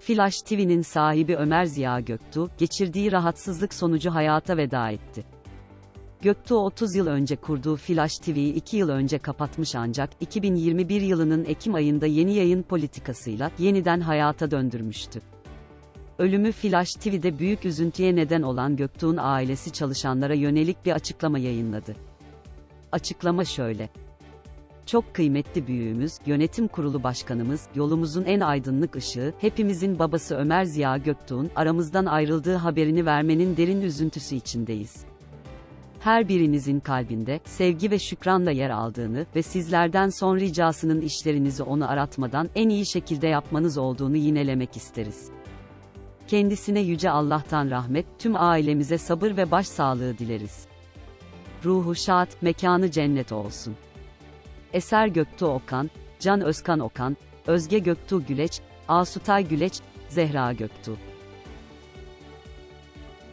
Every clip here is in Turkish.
Flash TV'nin sahibi Ömer Ziya Göktuğ, geçirdiği rahatsızlık sonucu hayata veda etti. Göktuğ 30 yıl önce kurduğu Flash TV'yi 2 yıl önce kapatmış ancak 2021 yılının Ekim ayında yeni yayın politikasıyla yeniden hayata döndürmüştü. Ölümü Flash TV'de büyük üzüntüye neden olan Göktuğ'un ailesi çalışanlara yönelik bir açıklama yayınladı. Açıklama şöyle. Çok kıymetli büyüğümüz, yönetim kurulu başkanımız, yolumuzun en aydınlık ışığı, hepimizin babası Ömer Ziya Göktuğ'un aramızdan ayrıldığı haberini vermenin derin üzüntüsü içindeyiz. Her birinizin kalbinde sevgi ve şükranla yer aldığını ve sizlerden son ricasının işlerinizi onu aratmadan en iyi şekilde yapmanız olduğunu yinelemek isteriz. Kendisine yüce Allah'tan rahmet, tüm ailemize sabır ve başsağlığı dileriz. Ruhu şad, mekanı cennet olsun. Eser Göktuğ Okan, Can Özkan Okan, Özge Göktuğ Güleç, Asutay Güleç, Zehra Göktuğ.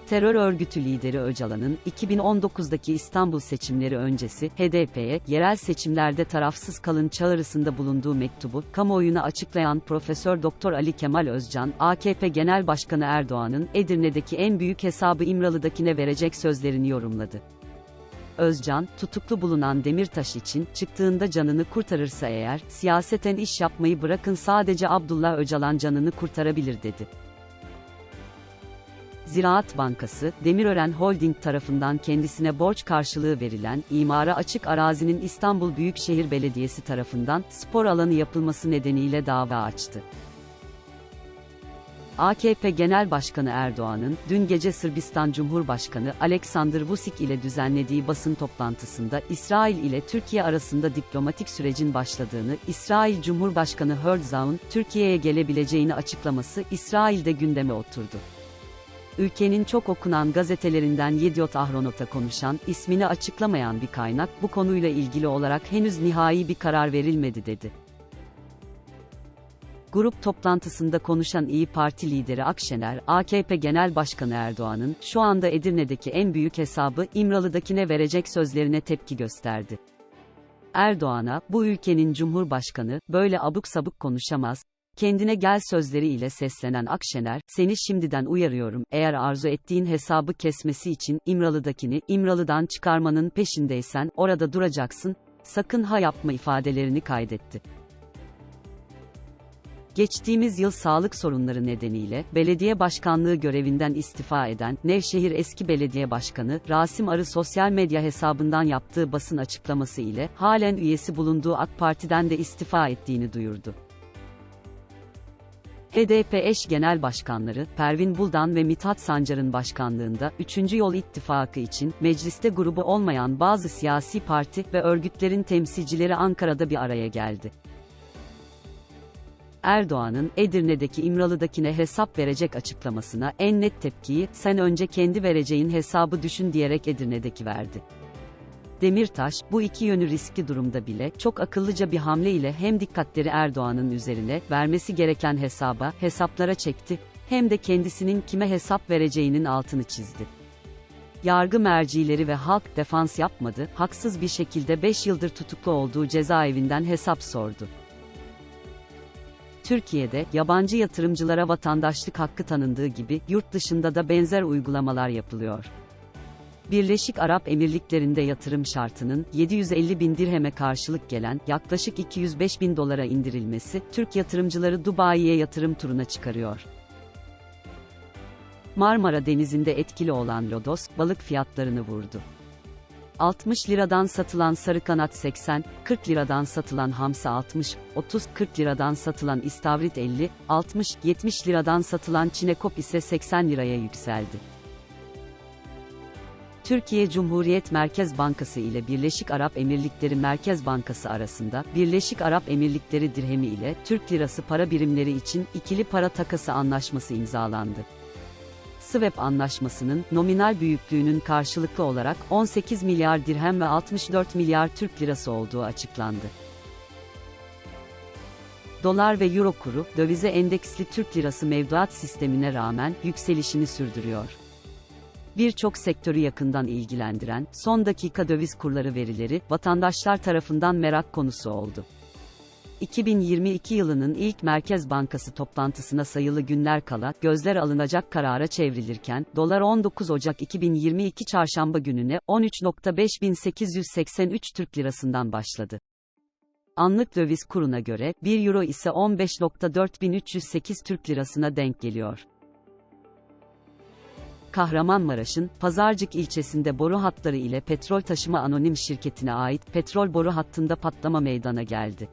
Terör örgütü lideri Öcalan'ın 2019'daki İstanbul seçimleri öncesi HDP'ye yerel seçimlerde tarafsız kalın çağrısında bulunduğu mektubu kamuoyuna açıklayan Profesör Doktor Ali Kemal Özcan, AKP Genel Başkanı Erdoğan'ın Edirne'deki en büyük hesabı İmralı'dakine verecek sözlerini yorumladı. Özcan, tutuklu bulunan Demirtaş için, çıktığında canını kurtarırsa eğer, siyaseten iş yapmayı bırakın sadece Abdullah Öcalan canını kurtarabilir dedi. Ziraat Bankası, Demirören Holding tarafından kendisine borç karşılığı verilen, imara açık arazinin İstanbul Büyükşehir Belediyesi tarafından, spor alanı yapılması nedeniyle dava açtı. AKP Genel Başkanı Erdoğan'ın, dün gece Sırbistan Cumhurbaşkanı Alexander Vučić ile düzenlediği basın toplantısında, İsrail ile Türkiye arasında diplomatik sürecin başladığını, İsrail Cumhurbaşkanı Herzog'un, Türkiye'ye gelebileceğini açıklaması, İsrail'de gündeme oturdu. Ülkenin çok okunan gazetelerinden Yediot Ahronot'a konuşan, ismini açıklamayan bir kaynak, bu konuyla ilgili olarak henüz nihai bir karar verilmedi dedi. Grup toplantısında konuşan İyi Parti lideri Akşener, AKP Genel Başkanı Erdoğan'ın, şu anda Edirne'deki en büyük hesabı, İmralı'dakine verecek sözlerine tepki gösterdi. Erdoğan'a, bu ülkenin Cumhurbaşkanı, böyle abuk sabuk konuşamaz, kendine gel sözleriyle seslenen Akşener, seni şimdiden uyarıyorum, eğer arzu ettiğin hesabı kesmesi için, İmralı'dakini, İmralı'dan çıkarmanın peşindeysen, orada duracaksın, sakın ha yapma ifadelerini kaydetti. Geçtiğimiz yıl sağlık sorunları nedeniyle, belediye başkanlığı görevinden istifa eden, Nevşehir eski belediye başkanı, Rasim Arı sosyal medya hesabından yaptığı basın açıklaması ile, halen üyesi bulunduğu AK Parti'den de istifa ettiğini duyurdu. HDP eş genel başkanları, Pervin Buldan ve Mithat Sancar'ın başkanlığında, 3. Yol İttifakı için, mecliste grubu olmayan bazı siyasi parti ve örgütlerin temsilcileri Ankara'da bir araya geldi. Erdoğan'ın, Edirne'deki İmralı'dakine hesap verecek açıklamasına, en net tepkiyi, sen önce kendi vereceğin hesabı düşün diyerek Edirne'deki verdi. Demirtaş, bu iki yönü riskli durumda bile, çok akıllıca bir hamle ile hem dikkatleri Erdoğan'ın üzerine, vermesi gereken hesaba, hesaplara çekti, hem de kendisinin kime hesap vereceğinin altını çizdi. Yargı mercileri ve halk defans yapmadı, haksız bir şekilde 5 yıldır tutuklu olduğu cezaevinden hesap sordu. Türkiye'de, yabancı yatırımcılara vatandaşlık hakkı tanındığı gibi, yurt dışında da benzer uygulamalar yapılıyor. Birleşik Arap Emirlikleri'nde yatırım şartının 750 bin dirheme karşılık gelen yaklaşık 205 bin dolara indirilmesi, Türk yatırımcıları Dubai'ye yatırım turuna çıkarıyor. Marmara Denizi'nde etkili olan lodos, balık fiyatlarını vurdu. 60 liradan satılan sarı kanat 80, 40 liradan satılan hamsi 60, 30, 40 liradan satılan istavrit 50, 60, 70 liradan satılan çinekop ise 80 liraya yükseldi. Türkiye Cumhuriyet Merkez Bankası ile Birleşik Arap Emirlikleri Merkez Bankası arasında, Birleşik Arap Emirlikleri dirhemi ile Türk lirası para birimleri için ikili para takası anlaşması imzalandı. Swap anlaşmasının nominal büyüklüğünün karşılıklı olarak 18 milyar dirhem ve 64 milyar Türk lirası olduğu açıklandı. Dolar ve euro kuru, dövize endeksli Türk lirası mevduat sistemine rağmen yükselişini sürdürüyor birçok sektörü yakından ilgilendiren son dakika döviz kurları verileri vatandaşlar tarafından merak konusu oldu. 2022 yılının ilk Merkez Bankası toplantısına sayılı günler kala gözler alınacak karara çevrilirken, dolar 19 Ocak 2022 çarşamba gününe 13.5883 Türk Lirasından başladı. Anlık döviz kuruna göre 1 euro ise 15.4308 Türk Lirasına denk geliyor. Kahramanmaraş'ın Pazarcık ilçesinde boru hatları ile petrol taşıma anonim şirketine ait petrol boru hattında patlama meydana geldi.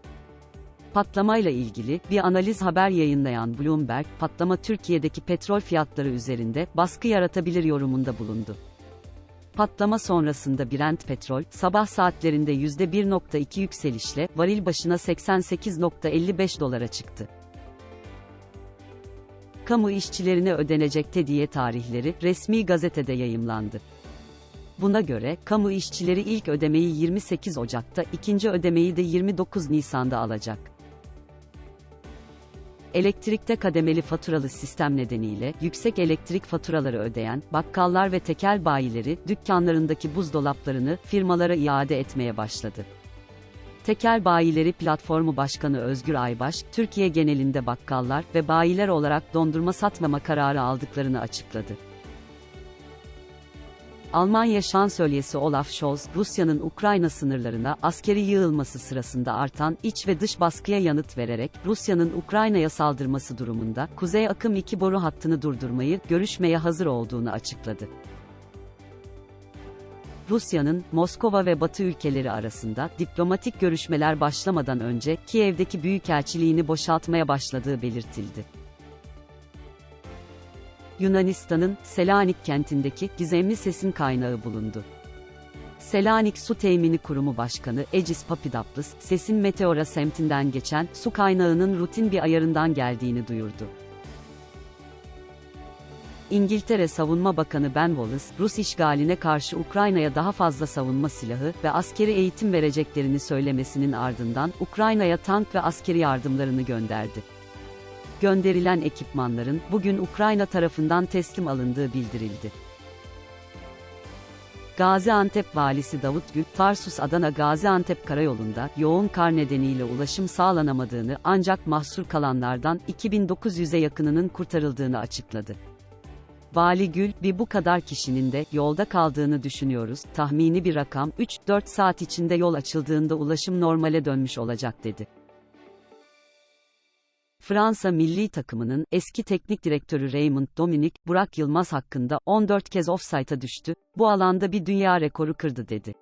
Patlamayla ilgili bir analiz haber yayınlayan Bloomberg, patlama Türkiye'deki petrol fiyatları üzerinde baskı yaratabilir yorumunda bulundu. Patlama sonrasında Brent petrol, sabah saatlerinde %1.2 yükselişle, varil başına 88.55 dolara çıktı. Kamu işçilerine ödenecek tediye tarihleri, resmi gazetede yayımlandı. Buna göre, kamu işçileri ilk ödemeyi 28 Ocak'ta, ikinci ödemeyi de 29 Nisan'da alacak. Elektrikte kademeli faturalı sistem nedeniyle yüksek elektrik faturaları ödeyen bakkallar ve tekel bayileri dükkanlarındaki buzdolaplarını firmalara iade etmeye başladı. Tekel Bayileri Platformu Başkanı Özgür Aybaş, Türkiye genelinde bakkallar ve bayiler olarak dondurma satmama kararı aldıklarını açıkladı. Almanya Şansölyesi Olaf Scholz, Rusya'nın Ukrayna sınırlarına askeri yığılması sırasında artan iç ve dış baskıya yanıt vererek, Rusya'nın Ukrayna'ya saldırması durumunda, Kuzey Akım 2 boru hattını durdurmayı, görüşmeye hazır olduğunu açıkladı. Rusya'nın, Moskova ve Batı ülkeleri arasında, diplomatik görüşmeler başlamadan önce, Kiev'deki büyükelçiliğini boşaltmaya başladığı belirtildi. Yunanistan'ın Selanik kentindeki gizemli sesin kaynağı bulundu. Selanik Su Temini Kurumu Başkanı Ecis Papidopoulos, sesin Meteora semtinden geçen su kaynağının rutin bir ayarından geldiğini duyurdu. İngiltere Savunma Bakanı Ben Wallace, Rus işgaline karşı Ukrayna'ya daha fazla savunma silahı ve askeri eğitim vereceklerini söylemesinin ardından Ukrayna'ya tank ve askeri yardımlarını gönderdi. Gönderilen ekipmanların bugün Ukrayna tarafından teslim alındığı bildirildi. Gaziantep valisi Davut Gül, Tarsus Adana Gaziantep karayolunda yoğun kar nedeniyle ulaşım sağlanamadığını ancak mahsur kalanlardan 2900'e yakınının kurtarıldığını açıkladı. Vali Gül, bir bu kadar kişinin de yolda kaldığını düşünüyoruz. Tahmini bir rakam 3-4 saat içinde yol açıldığında ulaşım normale dönmüş olacak dedi. Fransa milli takımının eski teknik direktörü Raymond Dominic, Burak Yılmaz hakkında 14 kez offside'a düştü, bu alanda bir dünya rekoru kırdı dedi.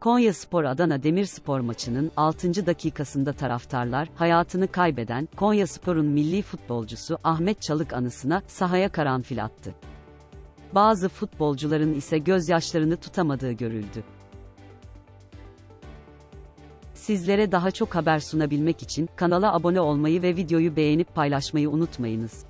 Konya Spor Adana Demirspor maçının 6. dakikasında taraftarlar hayatını kaybeden Konya Spor'un milli futbolcusu Ahmet Çalık anısına sahaya karanfil attı. Bazı futbolcuların ise gözyaşlarını tutamadığı görüldü. Sizlere daha çok haber sunabilmek için kanala abone olmayı ve videoyu beğenip paylaşmayı unutmayınız.